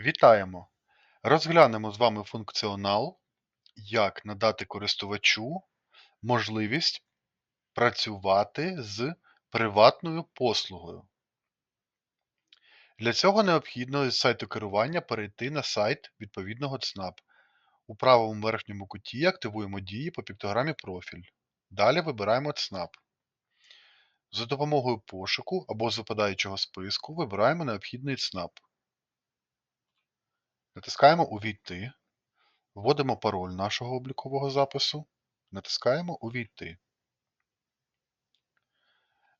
Вітаємо! Розглянемо з вами функціонал, як надати користувачу можливість працювати з приватною послугою. Для цього необхідно з сайту керування перейти на сайт відповідного ЦНАП. У правому верхньому куті активуємо дії по піктограмі профіль. Далі вибираємо ЦНАП. За допомогою пошуку або з випадаючого списку вибираємо необхідний ЦНАП. Натискаємо Увійти, вводимо пароль нашого облікового запису, натискаємо Увійти.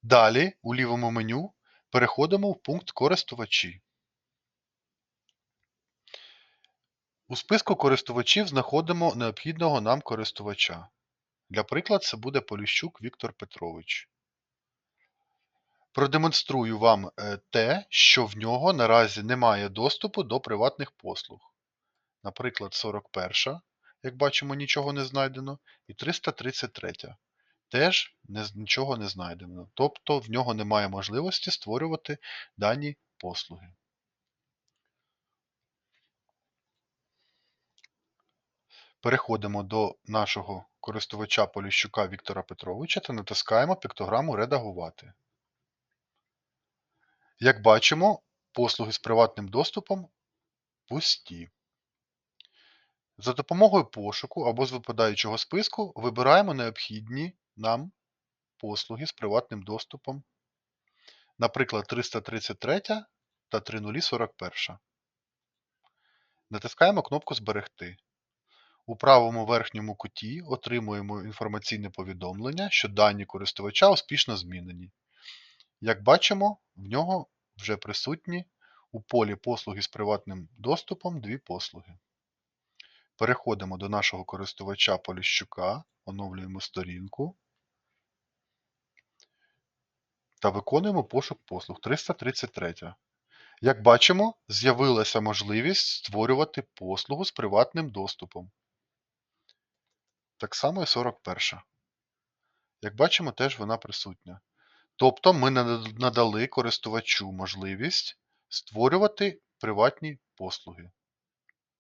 Далі у лівому меню переходимо в пункт Користувачі. У списку користувачів знаходимо необхідного нам користувача. Для прикладу, це буде Поліщук Віктор Петрович. Продемонструю вам е, те, що в нього наразі немає доступу до приватних послуг. Наприклад, 41, як бачимо, нічого не знайдено, і 333. Теж нічого не знайдено. Тобто в нього немає можливості створювати дані послуги. Переходимо до нашого користувача Поліщука Віктора Петровича та натискаємо піктограму Редагувати. Як бачимо, послуги з приватним доступом пусті. За допомогою пошуку або з випадаючого списку вибираємо необхідні нам послуги з приватним доступом, наприклад, 333 та 3041. Натискаємо кнопку Зберегти. У правому верхньому куті отримуємо інформаційне повідомлення, що дані користувача успішно змінені. Як бачимо, в нього вже присутні у полі послуги з приватним доступом дві послуги. Переходимо до нашого користувача Поліщука, оновлюємо сторінку та виконуємо пошук послуг 333. Як бачимо, з'явилася можливість створювати послугу з приватним доступом. Так само і 41. Як бачимо, теж вона присутня. Тобто ми надали користувачу можливість створювати приватні послуги.